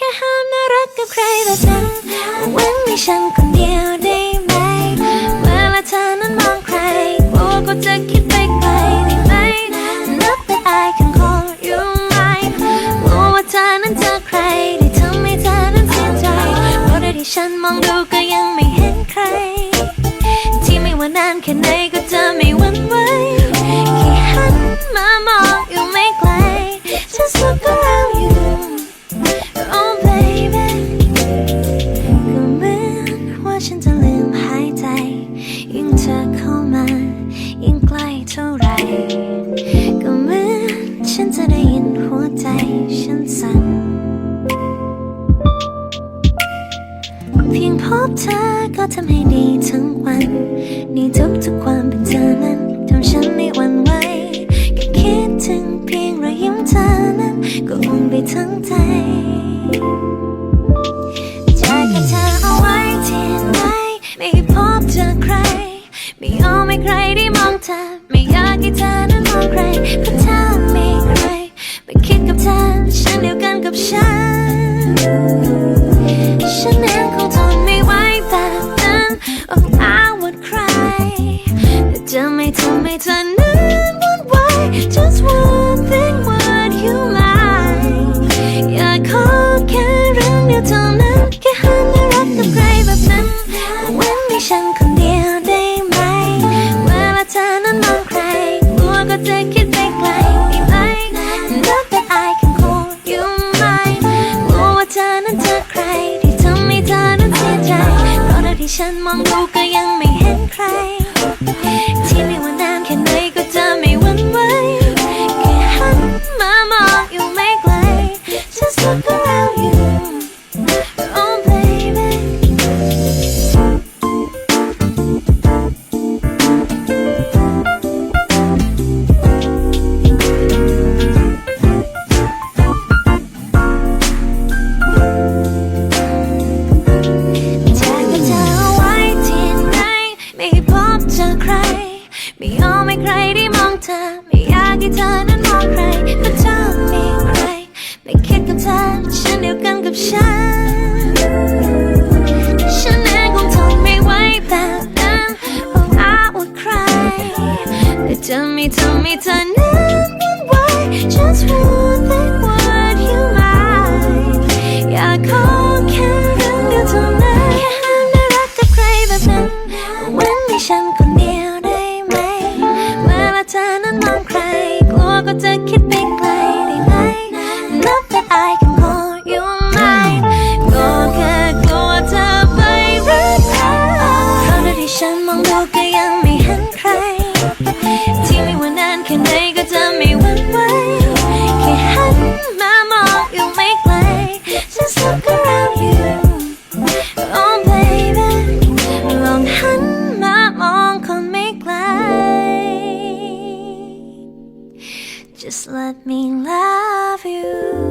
แค่ห้ามน่ารักกับใครแบบนั้นเว้นให้ฉันคนเดียวได้ไหม เวลาเธอนั้นมองใครกลัวก็จะคิดไปไกลได้ไหม Not that I can call you mine กลัวว่าเธอนั้นเจอใครที่ทำให้เธอนั้นเสียใจเพราะได้ที่ฉันมองดูก็ยังไม่เห็นใคร ที่ไม่ว่านานแค่ไหน บเธอก็ทำให้ดีทั้งวันนี่ทุกทุกๆความเป็นเธอนั้นทำฉันไม่หวั่นไหวแค่คิดถึงเพียงรอยยิ้มเธอนั้น ก็อุ่นไปทั้งใจจะเก็บเธอเอาไว้ที่ไหนไม่พบเจอใคร ไม่ยอมให้ใครได้มองเธอ ไม่อยากให้เธอนั้นมองใครเพราะถ้ามีใครไปคิดกับเธอฉันเดียวกันกับฉัน ทำให้เธอนั้นวุ่นวาย Just one thing would you like อยากขอแค่เรื่องเดียวเท่านั้นแค่หันมารักกับใครแบบนั้นเว้นให้ฉันคนเดียวได้ไหม เวลาเธอนั้นมองใครกลัวก็จะคิดไปไกลได้ไหม Not that I can call you mine กลัวว่าเธอนั้นเจอใครที่ทำให้เธอนั้นเสียใจเพราะเท่าที่ฉันมองดูก็ยังไม่เห็นใคร ไม่ยอมให้ใครได้มองเธอ ไม่อยากให้เธอนั้นมองใครเพราะเธอมีใคร ไม่คิดกับเธอฉันเดียวกันกับฉัน ฉันเองคงทนไม่ไหวแบบนั้น Oh I would cry แต่จะไม่ทำให้เธอ Just let me love you.